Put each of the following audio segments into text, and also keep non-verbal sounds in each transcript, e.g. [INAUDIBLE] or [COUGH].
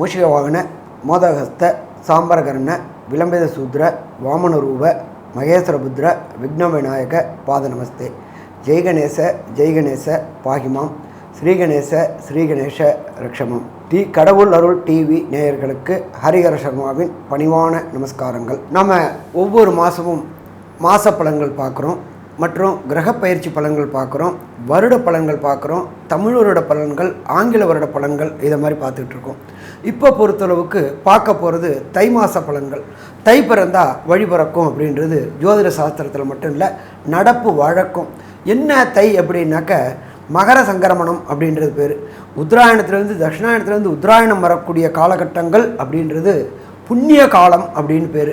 மூஷிக வாகன மோதகஸ்த சாம்பரகர்ண விளம்பித சூத்ர வாமனரூப மகேஸ்வரபுத்ர விக்ன விநாயக பாத நமஸ்தே ஜெய்கணேச ஜெய்கணேச பாகிமாம். ஸ்ரீகணேச ஸ்ரீகணேச ரக்ஷமம். டி கடவுள் அருள் டிவி நேயர்களுக்கு ஹரிஹர சர்மாவின் பணிவான நமஸ்காரங்கள். நம்ம ஒவ்வொரு மாதமும் மாச பலன்கள் பார்க்குறோம். மற்றும் கிரக பயிற்சி பலன்கள் பார்க்குறோம் வருட பலன்கள் பார்க்குறோம் தமிழ் வருட பலன்கள் ஆங்கில வருட பலன்கள் இதை மாதிரி பார்த்துக்கிட்டு இருக்கோம். இப்போ பொறுத்தளவுக்கு பார்க்க போகிறது தை மாத பலன்கள். தை பிறந்தா வழி பிறக்கும் அப்படின்றது ஜோதிட சாஸ்திரத்தில் மட்டும் இல்லை நடப்பு வழக்கம். என்ன தை அப்படின்னாக்க மகர சங்கரமணம் அப்படின்றது பேர். உத்தராயணத்துலேருந்து தட்சிணாயணத்துலேருந்து உத்தராயணம் வரக்கூடிய காலகட்டங்கள் அப்படின்றது புண்ணிய காலம் அப்படின்னு பேர்.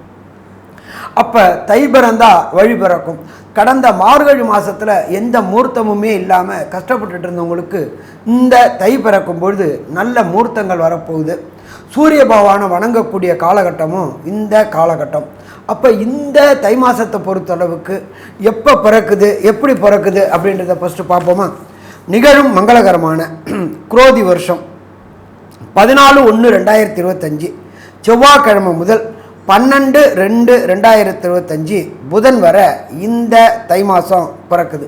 அப்போ தை பிறந்தா வழி பிறக்கும். கடந்த மார்கழி மாதத்தில் எந்த மூர்த்தமுமே இல்லாமல் கஷ்டப்பட்டுட்டு இருந்தவங்களுக்கு இந்த தை பிறக்கும் பொழுது நல்ல மூர்த்தங்கள் வரப்போகுது. சூரிய பகவானை வணங்கக்கூடிய காலகட்டமும் இந்த காலகட்டம். அப்போ இந்த தை மாதத்தை பொறுத்தளவுக்கு எப்போ பிறக்குது எப்படி பிறக்குது அப்படின்றத ஃபஸ்ட்டு பார்ப்போமா? நிகழும் மங்களகரமான குரோதி வருஷம். பதினாலு ஒன்று ரெண்டாயிரத்தி இருபத்தஞ்சி. செவ்வாய்க்கிழமை முதல் பன்னெண்டு ரெண்டு ரெண்டாயிரத்தி இருபத்தஞ்சி புதன் வர இந்த தை மாதம் பிறக்குது.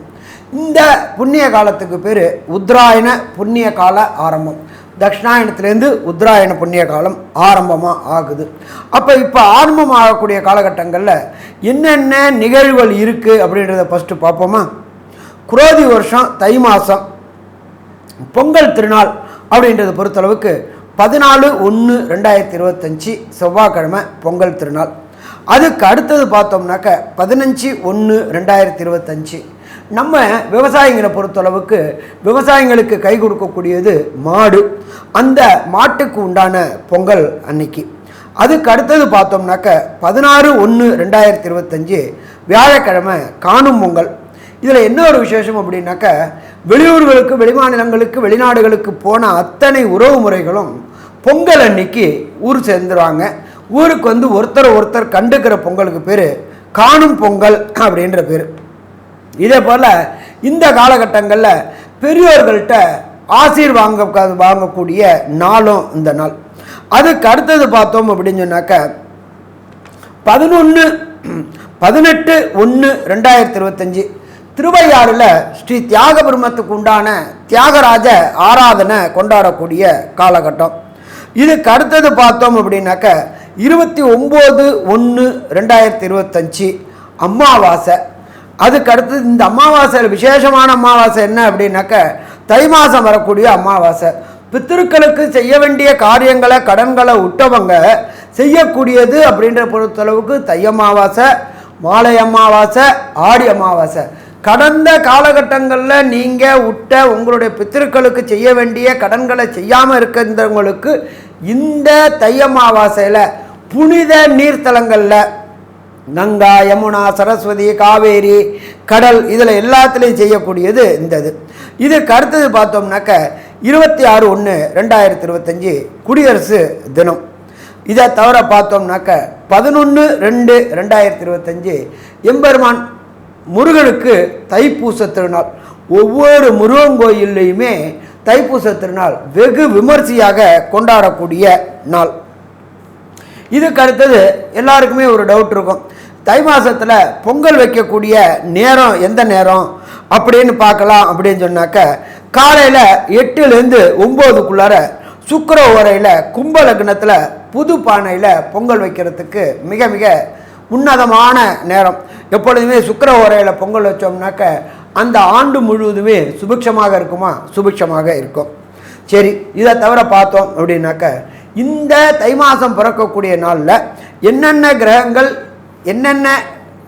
இந்த புண்ணிய காலத்துக்கு பேர் உத்ராயண புண்ணிய கால ஆரம்பம். தட்சிணாயணத்துலேருந்து உத்ராயண புண்ணிய காலம் ஆரம்பமாக ஆகுது. அப்போ இப்போ ஆரம்பம் ஆகக்கூடிய காலகட்டங்களில் என்னென்ன நிகழ்வுகள் இருக்குது அப்படின்றத ஃபஸ்ட்டு பார்ப்போமா? குரோதி வருஷம் தை மாதம் பொங்கல் திருநாள் அப்படின்றத பொறுத்தளவுக்கு பதினாலு ஒன்று ரெண்டாயிரத்தி இருபத்தஞ்சி செவ்வாய்க்கிழமை பொங்கல் திருநாள். அதுக்கு அடுத்தது பார்த்தோம்னாக்க பதினஞ்சு ஒன்று ரெண்டாயிரத்தி இருபத்தஞ்சி. நம்ம விவசாயிகளை பொறுத்தளவுக்கு விவசாயிங்களுக்கு கை கொடுக்கக்கூடியது மாடு. அந்த மாட்டுக்கு உண்டான பொங்கல் அன்னைக்கு. அதுக்கு அடுத்தது பார்த்தோம்னாக்க பதினாறு ஒன்று ரெண்டாயிரத்தி இருபத்தஞ்சி வியாழக்கிழமை காணும் பொங்கல். இதில் என்ன ஒரு விசேஷம் அப்படின்னாக்க வெளியூர்களுக்கு வெளிமாநிலங்களுக்கு வெளிநாடுகளுக்கு போன அத்தனை உறவு முறைகளும் பொங்கல் அன்னைக்கு ஊர் சேர்ந்துருவாங்க. ஊருக்கு வந்து ஒருத்தர் ஒருத்தர் கண்டுக்கிற பொங்கலுக்கு பேர் காணும் பொங்கல் அப்படின்ற பேர். இதே போல் இந்த காலகட்டங்களில் பெரியோர்கள்ட்ட ஆசீர் வாங்க வாங்கக்கூடிய நாளும் இந்த நாள். அதுக்கு அடுத்தது பார்த்தோம் அப்படின்னு சொன்னாக்க பதினொன்று பதினெட்டு ஒன்று ரெண்டாயிரத்தி இருபத்தஞ்சி திருவையாறில் ஸ்ரீ தியாக பிரம்மத்துக்கு உண்டான தியாகராஜ ஆராதனை கொண்டாடக்கூடிய காலகட்டம். இதுக்கு அடுத்தது பார்த்தோம் அப்படின்னாக்க இருபத்தி ஒம்பது ஒன்று ரெண்டாயிரத்தி இருபத்தஞ்சி அமாவாசை அதுக்கு அடுத்தது இந்த அமாவாசையில் விசேஷமான அமாவாசை என்ன அப்படின்னாக்க தை மாதம் வரக்கூடிய அமாவாசை பித்திருக்களுக்கு செய்ய வேண்டிய காரியங்களை கடன்களை விட்டவங்க செய்யக்கூடியது அப்படின்ற பொறுத்தளவுக்கு தை அமாவாசை மாலை அமாவாசை ஆடி அமாவாசை கடந்த காலகட்டங்களில் நீங்கள் விட்ட உங்களுடைய பித்திருக்களுக்கு செய்ய வேண்டிய கடன்களை செய்யாமல் இருக்கின்றவங்களுக்கு இந்த தை புனித நீர்த்தலங்களில் கங்கா யமுனா சரஸ்வதி காவேரி கடல் இதில் எல்லாத்துலேயும் செய்யக்கூடியது இந்த இது இதுக்கு அடுத்தது பார்த்தோம்னாக்க இருபத்தி ஆறு ஒன்று ரெண்டாயிரத்தி இருபத்தஞ்சி குடியரசு தினம். இதை தவிர பார்த்தோம்னாக்க பதினொன்று ரெண்டு ரெண்டாயிரத்தி இருபத்தஞ்சி எம்பெருமான் முருகனுக்கு தைப்பூச திருநாள். ஒவ்வொரு முருகன் கோயில்லையுமே தைப்பூச திருநாள் வெகு விமர்சையாக கொண்டாடக்கூடிய நாள். இதுக்கு அடுத்தது எல்லாருக்குமே ஒரு டவுட் இருக்கும். தை மாதத்தில் பொங்கல் வைக்கக்கூடிய நேரம் எந்த நேரம்? அப்படின்னு பார்க்கலாம் அப்படின்னு சொன்னாக்க காலையில் எட்டுலேருந்து ஒம்போதுக்குள்ளார சுக்கர ஓரையில் கும்ப லக்னத்தில் புது பானையில் பொங்கல் வைக்கிறதுக்கு மிக மிக உன்னதமான நேரம். எப்பொழுதுமே சுக்கர ஓரையில் பொங்கல் வச்சோம்னாக்க அந்த ஆண்டு முழுவதுமே சுபிக்ஷமாக இருக்குமா? சுபிக்ஷமாக இருக்கும். சரி இதை தவிர பார்த்தோம் அப்படின்னாக்க இந்த தை மாதம் பிறக்கக்கூடிய நாளில் என்னென்ன கிரகங்கள் என்னென்ன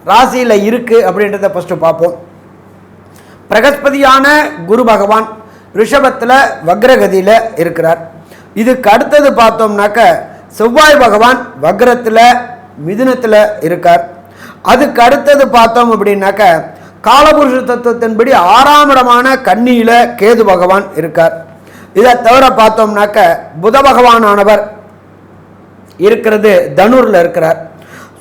ராசியில் இருக்குது அப்படின்றத ஃபஸ்ட்டு பார்ப்போம். பிரகஸ்பதியான குரு பகவான் ரிஷபத்தில் வக்ரகதியில் இருக்கிறார். இதுக்கு அடுத்தது பார்த்தோம்னாக்க செவ்வாய் பகவான் வக்ரத்தில் மிதுனத்தில் இருக்கார். அதுக்கு அடுத்தது பார்த்தோம் அப்படின்னாக்க காலபுருஷ தத்துவத்தின்படி ஆறாம் இடமான கன்னியில கேது பகவான் இருக்கார். இதை தவிர பார்த்தோம்னாக்க புத பகவானானவர் இருக்கிறது தனுரில் இருக்கிறார்.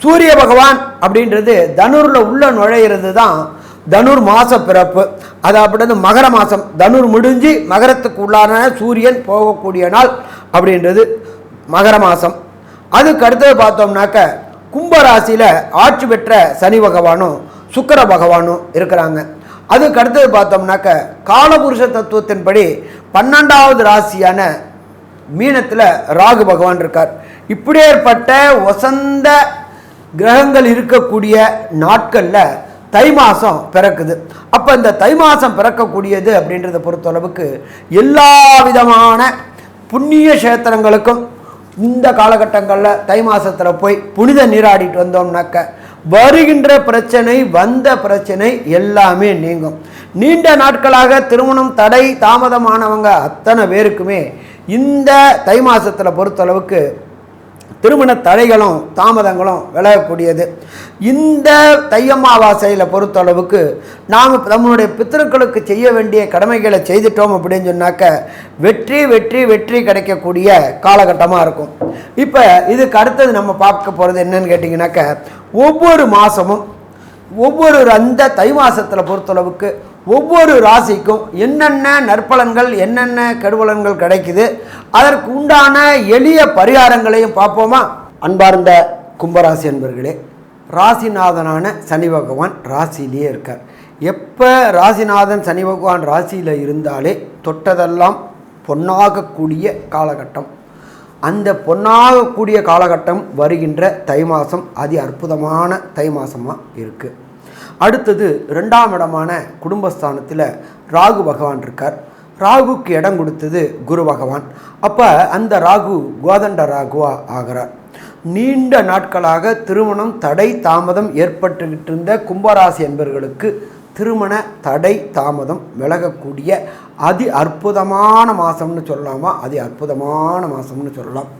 சூரிய பகவான் அப்படின்றது தனுரில் உள்ள நுழையிறது தான் தனுர் மாச பிறப்பு. அது அப்படின்றது மகர மாசம். தனுர் முடிஞ்சு மகரத்துக்கு உள்ளான சூரியன் போகக்கூடிய நாள் அப்படின்றது மகர மாசம். அதுக்கு அடுத்தது பார்த்தோம்னாக்க கும்பராசியில் ஆட்சி பெற்ற சனி பகவானும் சுக்கர பகவானும் இருக்கிறாங்க. அதுக்கு அடுத்தது பார்த்தோம்னாக்க காலபுருஷ தத்துவத்தின்படி பன்னெண்டாவது ராசியான மீனத்தில் ராகு பகவான் இருக்கார். இப்படியேற்பட்ட வசந்த கிரகங்கள் இருக்கக்கூடிய நாட்களில் தை மாதம் பிறக்குது. அப்போ இந்த தை மாதம் பிறக்கக்கூடியது அப்படின்றத பொறுத்தளவுக்கு எல்லா விதமான புண்ணிய கஷேத்திரங்களுக்கும் இந்த காலகட்டங்களில் தை மாதத்தில் போய் புனித நீராடிட்டு வந்தோம்னாக்க வருகின்ற பிரச்சனை வந்த பிரச்சனை எல்லாமே நீங்கும். நீண்ட நாட்களாக திருமணம் தடை தாமதமானவங்க அத்தனை பேருக்குமே இந்த தை மாதத்தில் பொறுத்தளவுக்கு திருமண தடைகளும் தாமதங்களும் விலகக்கூடியது. இந்த தையம்மாவாசையில் பொறுத்தளவுக்கு நாம் நம்மளுடைய பித்திருக்களுக்கு செய்ய வேண்டிய கடமைகளை செய்துட்டோம் அப்படின்னு சொன்னாக்க வெற்றி வெற்றி வெற்றி கிடைக்கக்கூடிய காலகட்டமாக இருக்கும். இப்போ இதுக்கு அடுத்தது நம்ம பார்க்க போகிறது என்னன்னு கேட்டிங்கனாக்க ஒவ்வொரு மாதமும் ஒவ்வொரு அந்த தை மாதத்தில் பொறுத்தளவுக்கு ஒவ்வொரு ராசிக்கும் என்னென்ன நற்பலன்கள் என்னென்ன கெடுபலன்கள் கிடைக்குது அதற்கு உண்டான எளிய பரிகாரங்களையும் பார்ப்போமா? அன்பார்ந்த கும்பராசி அன்பர்களே ராசிநாதனான சனி பகவான் ராசியிலேயே இருக்கார். எப்போ ராசிநாதன் சனி பகவான் ராசியில் இருந்தாலே தொட்டதெல்லாம் பொன்னாகக்கூடிய காலகட்டம். அந்த பொன்னாகக்கூடிய காலகட்டம் வருகின்ற தை மாதம் அதி அற்புதமான தை மாதமாக இருக்குது அடுத்தது ரெண்டாம் இடமான குடும்பஸ்தானத்தில் ராகு பகவான் இருக்கார். ராகுக்கு இடம் கொடுத்தது குரு பகவான். அப்போ அந்த ராகு கோதண்ட ராகுவா ஆகிறார். நீண்ட நாட்களாக திருமணம் தடை தாமதம் ஏற்பட்டுக்கிட்டு இருந்த கும்பராசி என்பவர்களுக்கு திருமண தடை தாமதம் விலகக்கூடிய அதி அற்புதமான மாதம்னு சொல்லலாமா? அதி அற்புதமான மாதம்னு சொல்லலாம்.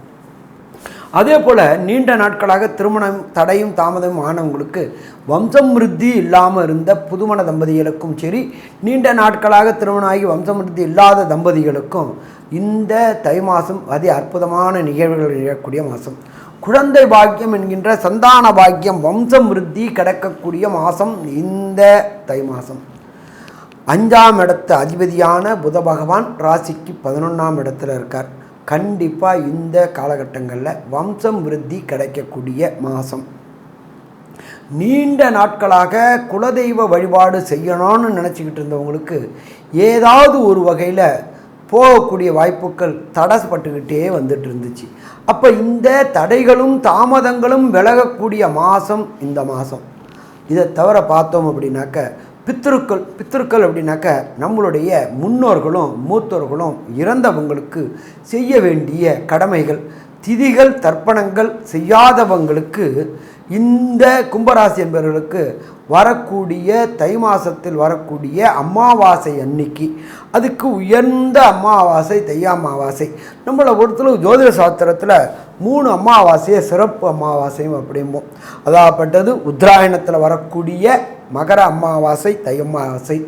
அதே போல் நீண்ட நாட்களாக திருமணம் தடையும் தாமதம் ஆனவங்களுக்கு வம்சமிருத்தி இல்லாமல் இருந்த புதுமண தம்பதிகளுக்கும் சரி நீண்ட நாட்களாக திருமணம் ஆகி வம்சமிருத்தி இல்லாத தம்பதிகளுக்கும் இந்த தை மாதம் அதி அற்புதமான நிகழ்வுகள் நிகழக்கூடிய மாதம் குழந்தை பாக்கியம் என்கின்ற சந்தான பாக்கியம் வம்சம் விருத்தி கிடைக்கக்கூடிய மாதம் இந்த தை மாதம் அஞ்சாம் இடத்து அதிபதியான புத பகவான் ராசிக்கு பதினொன்றாம் இடத்துல இருக்கார். கண்டிப்பாக இந்த காலகட்டங்களில் வம்சம் விருத்தி கிடைக்கக்கூடிய மாதம் நீண்ட நாட்களாக குலதெய்வ வழிபாடு செய்யணும்னு நினச்சிக்கிட்டு இருந்தவங்களுக்கு ஏதாவது ஒரு வகையில் போகக்கூடிய வாய்ப்புகள் தடைப்பட்டுக்கிட்டே வந்துட்டு இருந்துச்சு. அப்போ இந்த தடைகளும் தாமதங்களும் விலகக்கூடிய மாதம் இந்த மாதம் இதை தவிர பார்த்தோம் அப்படின்னாக்க பித்திருக்கள் பித்திருக்கள் அப்படின்னாக்க நம்மளுடைய முன்னோர்களும் மூத்தோர்களும் இறந்தவங்களுக்கு செய்ய வேண்டிய கடமைகள் திதிகள் தர்ப்பணங்கள் செய்யாதவங்களுக்கு இந்த கும்பராசி என்பவர்களுக்கு வரக்கூடிய தை மாதத்தில் வரக்கூடிய அமாவாசை அன்னைக்கு அதுக்கு உயர்ந்த அமாவாசை தை அமாவாசை. நம்மளை பொறுத்தளவு ஜோதிட சாஸ்திரத்தில் மூணு அமாவாசையை சிறப்பு அமாவாசையும் அப்படிம்போம். அதாகப்பட்டது உத்தராயணத்தில் வரக்கூடிய மகர அமாவாசை தை அமாவாசை.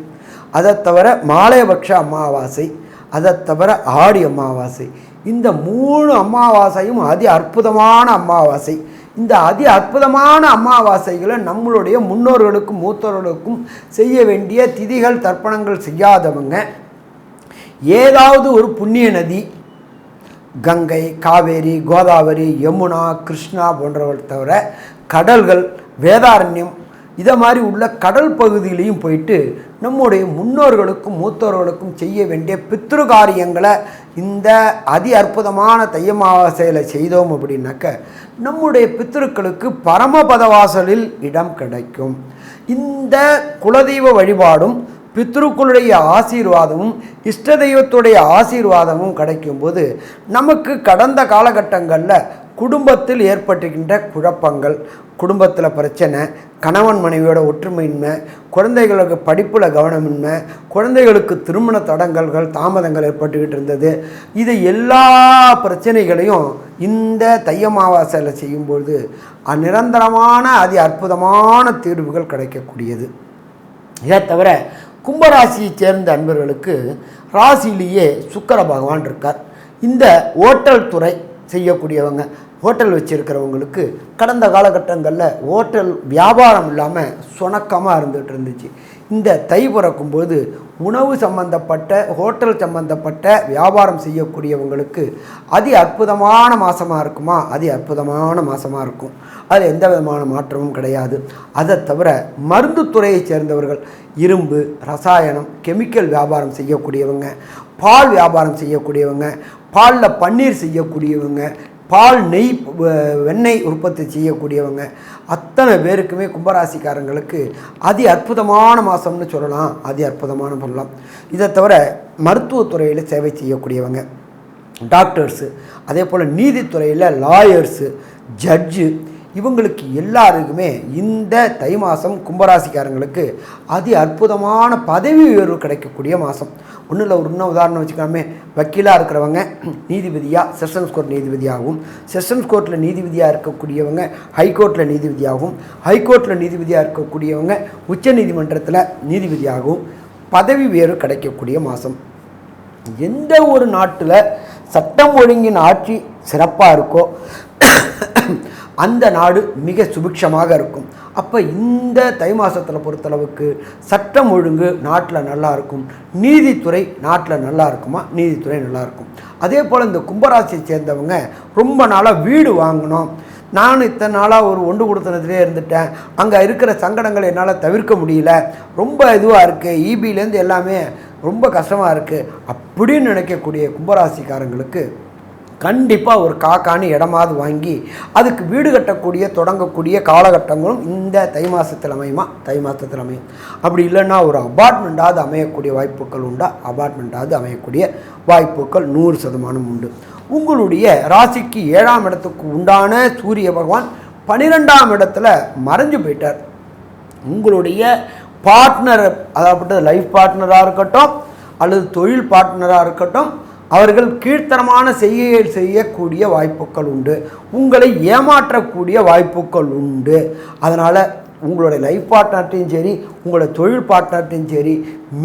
அதை தவிர மாலையபக்ஷ அமாவாசை அதை தவிர ஆடி அமாவாசை. இந்த மூணு அமாவாசையும் அதி அற்புதமான அமாவாசை. இந்த அதி அற்புதமான அமாவாசைகளை நம்மளுடைய முன்னோர்களுக்கும் மூத்தோர்களுக்கும் செய்ய வேண்டிய திதிகள் தர்ப்பணங்கள் செய்யாதவங்க ஏதாவது ஒரு புண்ணிய நதி கங்கை காவேரி கோதாவரி யமுனா கிருஷ்ணா போன்றவற்றை தவிர கடல்கள் வேதாரண்யம் இதை மாதிரி உள்ள கடல் பகுதியிலையும் போயிட்டு நம்முடைய முன்னோர்களுக்கும் மூத்தோர்களுக்கும் செய்ய வேண்டிய பித்ரு காரியங்களை இந்த அதி அற்புதமான தையமாவாசையில் செய்தோம் அப்படின்னாக்க நம்முடைய பித்திருக்களுக்கு பரமபத வாசலில் இடம் கிடைக்கும். இந்த குலதெய்வ வழிபாடும் பித்ருக்களுடைய ஆசீர்வாதமும் இஷ்ட தெய்வத்துடைய ஆசீர்வாதமும் கிடைக்கும்போது நமக்கு கடந்த காலகட்டங்களில் குடும்பத்தில் ஏற்பட்டுகின்ற குழப்பங்கள் குடும்பத்தில் பிரச்சனை கணவன் மனைவியோட ஒற்றுமையின்மை குழந்தைகளுக்கு படிப்பில் கவனமின்மை குழந்தைகளுக்கு திருமண தடங்கல்கள் தாமதங்கள் ஏற்பட்டுக்கிட்டு இருந்தது. இது எல்லா பிரச்சனைகளையும் இந்த தையமாவாசையில் செய்யும்பொழுது நிரந்தரமான அதி அற்புதமான தீர்வுகள் கிடைக்கக்கூடியது. இதை தவிர கும்பராசியைச் சேர்ந்த அன்பர்களுக்கு ராசியிலேயே சுக்கர பகவான் இருக்கார். இந்த ஓட்டல் துறை செய்யக்கூடியவங்க ஹோட்டல் வச்சுருக்கிறவங்களுக்கு கடந்த காலகட்டங்களில் ஹோட்டல் வியாபாரம் இல்லாமல் சுணக்கமாக இருந்துகிட்டு இருந்துச்சு. இந்த தை பிறக்கும்போது உணவு சம்பந்தப்பட்ட ஹோட்டல் சம்பந்தப்பட்ட வியாபாரம் செய்யக்கூடியவங்களுக்கு அதி அற்புதமான மாதமாக இருக்குமா? அதி அற்புதமான மாதமாக இருக்கும். அதில் எந்த விதமான மாற்றமும் கிடையாது. அதை தவிர மருந்து துறையைச் சேர்ந்தவர்கள் இரும்பு ரசாயனம் கெமிக்கல் வியாபாரம் செய்யக்கூடியவங்க பால் வியாபாரம் செய்யக்கூடியவங்க பாலில் பன்னீர் செய்யக்கூடியவங்க பால் நெய் வெண்ணெய் உற்பத்தி செய்யக்கூடியவங்க அத்தனை பேருக்குமே கும்பராசிக்காரங்களுக்கு அதி அற்புதமான மாதம்னு சொல்லலாம். அதி அற்புதமான சொல்லலாம் இதை தவிர மருத்துவத்துறையில் சேவை செய்யக்கூடியவங்க டாக்டர்ஸு அதே போல் நீதித்துறையில் லாயர்ஸு ஜட்ஜு இவங்களுக்கு எல்லாருக்குமே இந்த தை மாதம் கும்பராசிக்காரங்களுக்கு அதி அற்புதமான பதவி உயர்வு கிடைக்கக்கூடிய மாதம் ஒன்றும் இல்லை ஒரு இன்னும் உதாரணம் வச்சுக்காமே வக்கீலாக இருக்கிறவங்க நீதிபதியாக செஷன்ஸ் கோர்ட் நீதிபதியாகவும் செஷன்ஸ் கோர்ட்டில் நீதிபதியாக இருக்கக்கூடியவங்க ஹைகோர்ட்டில் நீதிபதியாகவும் ஹைகோர்ட்டில் நீதிபதியாக இருக்கக்கூடியவங்க உச்ச நீதிமன்றத்தில் நீதிபதியாகவும் பதவி உயர்வு கிடைக்கக்கூடிய மாதம் எந்த ஒரு நாட்டில் சட்டம் ஒழுங்கின் ஆட்சி சிறப்பாக இருக்கோ அந்த நாடு மிக சுபிக்ஷமாக இருக்கும். அப்போ இந்த தை மாதத்தில் பொறுத்தளவுக்கு சட்டம் ஒழுங்கு நாட்டில் நல்லா இருக்கும். நீதித்துறை நாட்டில் நல்லா இருக்குமா? நீதித்துறை நல்லா இருக்கும். அதே போல் இந்த கும்பராசியை சேர்ந்தவங்க ரொம்ப நாளாக வீடு வாங்கணும். நான் இத்தனை நாளாக ஒரு ஒன்று கொடுத்தனத்துலேயே இருந்துட்டேன். அங்கே இருக்கிற சங்கடங்களை என்னால் தவிர்க்க முடியல. ரொம்ப இதுவாக இருக்குது ஈபிலேருந்து எல்லாமே ரொம்ப கஷ்டமாக இருக்குது அப்படின்னு நினைக்கக்கூடிய கும்பராசிக்காரங்களுக்கு கண்டிப்பாக ஒரு காக்கானி இடமாவது வாங்கி அதுக்கு வீடு கட்டக்கூடிய தொடங்கக்கூடிய காலகட்டங்களும் இந்த தை மாதத்தில் அமையுமா? தை மாதத்தில் அமையும். அப்படி இல்லைன்னா ஒரு அபார்ட்மெண்ட்டாவது அமையக்கூடிய வாய்ப்புகள் உண்டா? அபார்ட்மெண்ட்டாவது அமையக்கூடிய வாய்ப்புகள் நூறு சதமானம் உண்டு. உங்களுடைய ராசிக்கு ஏழாம் இடத்துக்கு உண்டான சூரிய பகவான் பன்னிரெண்டாம் இடத்துல மறைஞ்சு போயிட்டார். உங்களுடைய பார்ட்னர் அதாவது லைஃப் பார்ட்னராக இருக்கட்டும் அல்லது தொழில் பார்ட்னராக இருக்கட்டும் அவர்கள் கீழ்த்தரமான செய்கைகள் செய்யக்கூடிய வாய்ப்புகள் உண்டு. உங்களை ஏமாற்றக்கூடிய வாய்ப்புகள் உண்டு. அதனால் உங்களுடைய லைஃப் பார்ட்னர்ட்டையும் சரி உங்களோட தொழில் பார்ட்னர்ட்டையும் சரி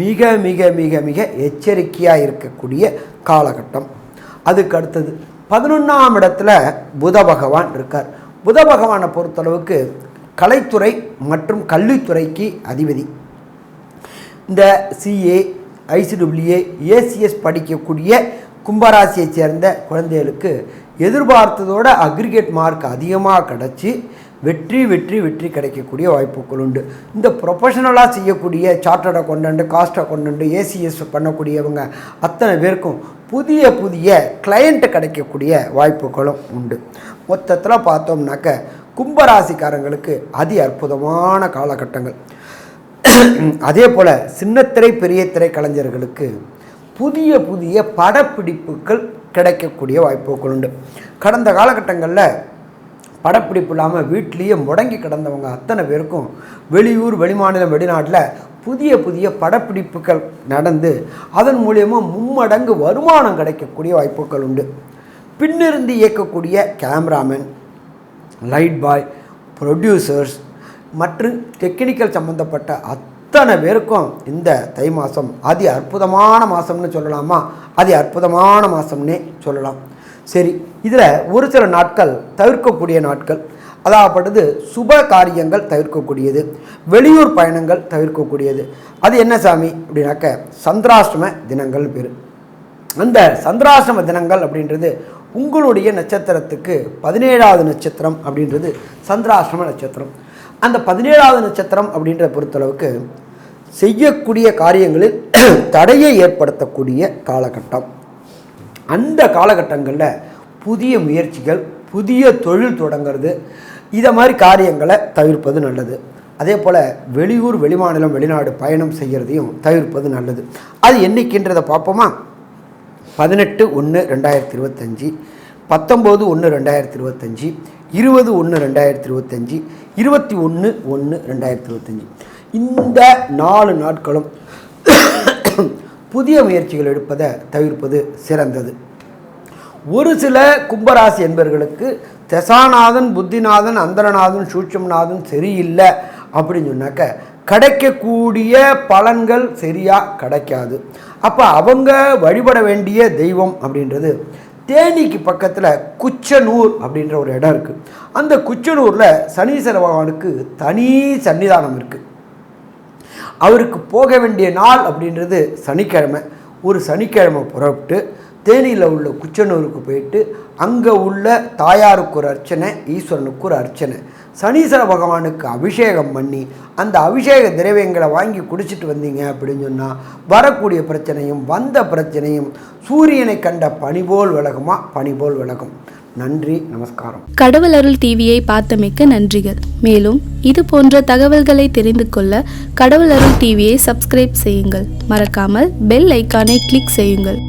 மிக மிக மிக மிக எச்சரிக்கையாக இருக்கக்கூடிய காலகட்டம். அதுக்கு அடுத்தது பதினொன்றாம் இடத்துல புத பகவான் இருக்கார். புத பகவானை பொறுத்தளவுக்கு கலைத்துறை மற்றும் கல்வித்துறைக்கு அதிபதி. இந்த சிஏ ஐசிடபிள்யூஏ ஏசிஎஸ் படிக்கக்கூடிய கும்பராசியைச் சேர்ந்த குழந்தைகளுக்கு எதிர்பார்த்ததோட அக்ரிகேட் மார்க் அதிகமாக கிடச்சி வெற்றி வெற்றி வெற்றி கிடைக்கக்கூடிய வாய்ப்புகள் உண்டு. இந்த ப்ரொஃபஷனலாக செய்யக்கூடிய chartered accountant cost accountant ACS பண்ணக்கூடியவங்க அத்தனை பேருக்கும் புதிய புதிய கிளையண்ட்டு கிடைக்கக்கூடிய வாய்ப்புகளும் உண்டு. மொத்தத்தில் பார்த்தோம்னாக்க கும்பராசிக்காரங்களுக்கு அதி அற்புதமான காலகட்டங்கள். [CLEARS THROAT] அதே போல் சின்னத்திரை பெரிய திரை கலைஞர்களுக்கு புதிய புதிய படப்பிடிப்புகள் கிடைக்கக்கூடிய வாய்ப்புகள் உண்டு. கடந்த காலகட்டங்களில் படப்பிடிப்பு இல்லாமல் வீட்லேயே முடங்கி கிடந்தவங்க அத்தனை பேருக்கும் வெளியூர் வெளிமாநிலம் வெளிநாட்டில் புதிய புதிய படப்பிடிப்புகள் நடந்து அதன் மூலியமாக மும்மடங்கு வருமானம் கிடைக்கக்கூடிய வாய்ப்புகள் உண்டு. பின்னிருந்து இயக்கக்கூடிய கேமராமேன் லைட் பாய் ப்ரொடியூசர்ஸ் மற்றும் டெக்னிக்கல் சம்மந்தப்பட்ட அத்தனை பேருக்கும் இந்த தை மாதம் அதி அற்புதமான மாதம்னு சொல்லலாமா? அதி அற்புதமான மாதம்னே சொல்லலாம். சரி இதில் ஒரு சில நாட்கள் தவிர்க்கக்கூடிய நாட்கள். அதாகப்பட்டது சுப காரியங்கள் தவிர்க்கக்கூடியது. வெளியூர் பயணங்கள் தவிர்க்கக்கூடியது. அது என்ன சாமி? அப்படின்னாக்க சந்திராஷ்டம தினங்கள் பேர். அந்த சந்திராசிரம தினங்கள் அப்படின்றது உங்களுடைய நட்சத்திரத்துக்கு பதினேழாவது நட்சத்திரம் அப்படின்றது சந்திராசிரம நட்சத்திரம். அந்த பதினேழாவது நட்சத்திரம் அப்படின்ற பொறுத்தளவுக்கு செய்யக்கூடிய காரியங்களில் [CLEARS THROAT] தடையை ஏற்படுத்தக்கூடிய காலகட்டம். அந்த காலகட்டங்களில் புதிய முயற்சிகள் புதிய தொழில் தொடங்கிறது இதை மாதிரி காரியங்களை தவிர்ப்பது நல்லது. அதே போல் வெளியூர் வெளிமாநிலம் வெளிநாடு பயணம் செய்கிறதையும் தவிர்ப்பது நல்லது. அது என்றைக்கின்றதை பார்ப்போமா? பதினெட்டு ஒன்று ரெண்டாயிரத்தி இருபத்தஞ்சி பத்தொம்போது ஒன்று ரெண்டாயிரத்தி இருபத்தஞ்சி இருபது ஒன்று ரெண்டாயிரத்தி இருபத்தஞ்சி இருபத்தி ஒன்று ஒன்று ரெண்டாயிரத்தி இருபத்தஞ்சி. இந்த நாலு நாட்களும் புதிய முயற்சிகள் எடுப்பதை தவிர்ப்பது சிறந்தது. ஒரு சில கும்பராசி என்பவர்களுக்கு தசாநாதன் புத்திநாதன் அந்தரநாதன் சூட்சம்நாதன் சரியில்லை அப்படின்னு சொன்னாக்க கிடைக்கக்கூடிய பலன்கள் சரியாக கிடைக்காது. அப்போ அவங்க வழிபட வேண்டிய தெய்வம் அப்படின்றது தேனிக்கு பக்கத்தில் குச்சனூர் அப்படின்ற ஒரு இடம் இருக்குது அந்த குச்சனூரில் சனீஸ்வர பகவானுக்கு தனி சன்னிதானம் இருக்குது அவருக்கு போக வேண்டிய நாள் அப்படின்றது சனிக்கிழமை. ஒரு சனிக்கிழமை புறப்பட்டு தேனியில் உள்ள குச்சனூருக்கு போயிட்டு அங்கே உள்ள தாயாருக்கு ஒரு அர்ச்சனை ஈஸ்வரனுக்கு ஒரு அர்ச்சனை. சனீஸ்வர பகவானுக்கு அபிஷேகம் பண்ணி அந்த அபிஷேக திரவியங்களை வாங்கி குடிச்சிட்டு வந்தீங்க அப்படின்னு சொன்னால் வரக்கூடிய பிரச்சனையும் வந்த பிரச்சனையும் சூரியனை கண்ட பனிபோல் விலகுமா? பனிபோல் விலகும். நன்றி நமஸ்காரம். கடவுள் அருள் டிவியை பார்த்தமைக்க நன்றிகள். மேலும் இது போன்ற தகவல்களை தெரிந்து கொள்ள கடவுள் அருள் டிவியை சப்ஸ்கிரைப் செய்யுங்கள். மறக்காமல் பெல் ஐக்கானை கிளிக் செய்யுங்கள்.